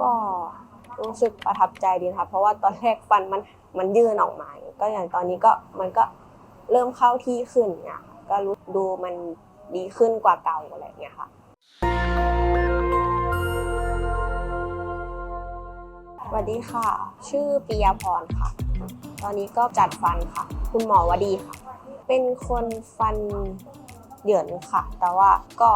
ก็รู้สึกประทับใจดีนะคะเพราะว่าตอนแรกฟันมันมันยื่นออกมาก็อย่างตอนนี้ก็มันก็เริ่มเข้าที่ขึ้นเนี่ยก็รู้ดูมันดีขึ้นกว่าเก่าอะไรอย่างเงี้ยค่ะสวัสดีค่ะ ชื่อปิยาพรค่ะ ตอนนี้ก็จัดฟันค่ะ คุณหมอวดีค่ะ เป็นคนฟันเหยินค่ะ แต่ว่าก็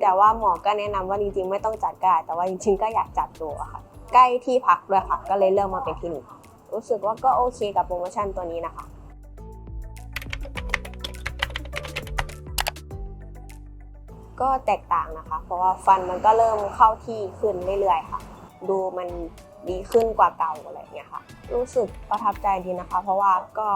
แต่ว่าหมอก็แนะนำว่าจริงๆ ไม่ต้องจัดก็ได้แต่ว่าจริงๆก็อยากจัดตัวค่ะ ใกล้ที่พักด้วยค่ะ ก็เลยเลือกมาเป็นที่นี่รู้สึกว่าก็โอเคกับโปรโมชั่นตัวนี้นะคะก็แตกต่างนะคะ เพราะว่าฟันมันก็เริ่มเข้าที่ขึ้นเรื่อยๆค่ะ ดูมันดีขึ้นกว่าเก่าอะไรอย่างเงี้ยค่ะ รู้สึกประทับใจดีนะคะ เพราะว่าก็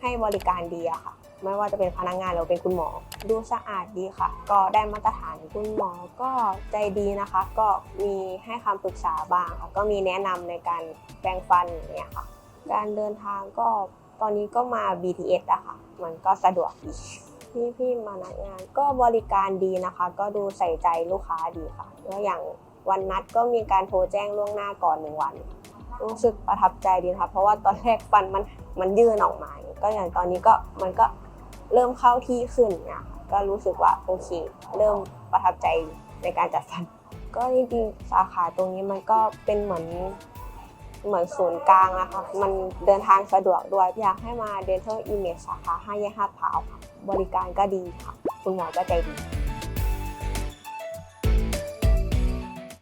ให้บริการดีอะค่ะ ไม่ว่าจะเป็นพนักงานหรือเป็นคุณหมอ ดูสะอาดดีค่ะ ก็ได้มาตรฐานคุณหมอก็ใจดีนะคะ ก็มีให้คำปรึกษาบ้างค่ะก็มีแนะนำในการแปรงฟันเงี้ยค่ะ การเดินทางก็ตอนนี้ก็มา BTS อะค่ะ มันก็สะดวกดีพี่พี่ๆพนักงานก็บริการดีนะคะ ก็ดูใส่ใจลูกค้าดีค่ะแล้วอย่างวันนัดก็มีการโทรแจ้งล่วงหน้าก่อนหนึ่งวัน รู้สึกประทับใจดีนะคะเพราะว่าตอนแรกฟันมันมันยื่นออกมาเงี้ยก็อย่างตอนนี้ก็มันก็ เริ่มเข้าที่ขึ้นเนี่ยค่ะก็รู้สึกว่าโอเค เริ่มประทับใจในการจัดฟันก็จริงๆสาขาตรงนี้มันก็เป็นเหมือนเหมือนศูนย์กลางนะคะมันเดินทางสะดวกด้วย อยากให้มา Dental Image สาขา5แยก5พร้าวค่ะ บริการก็ดีค่ะ คุณหมอก็ใจดี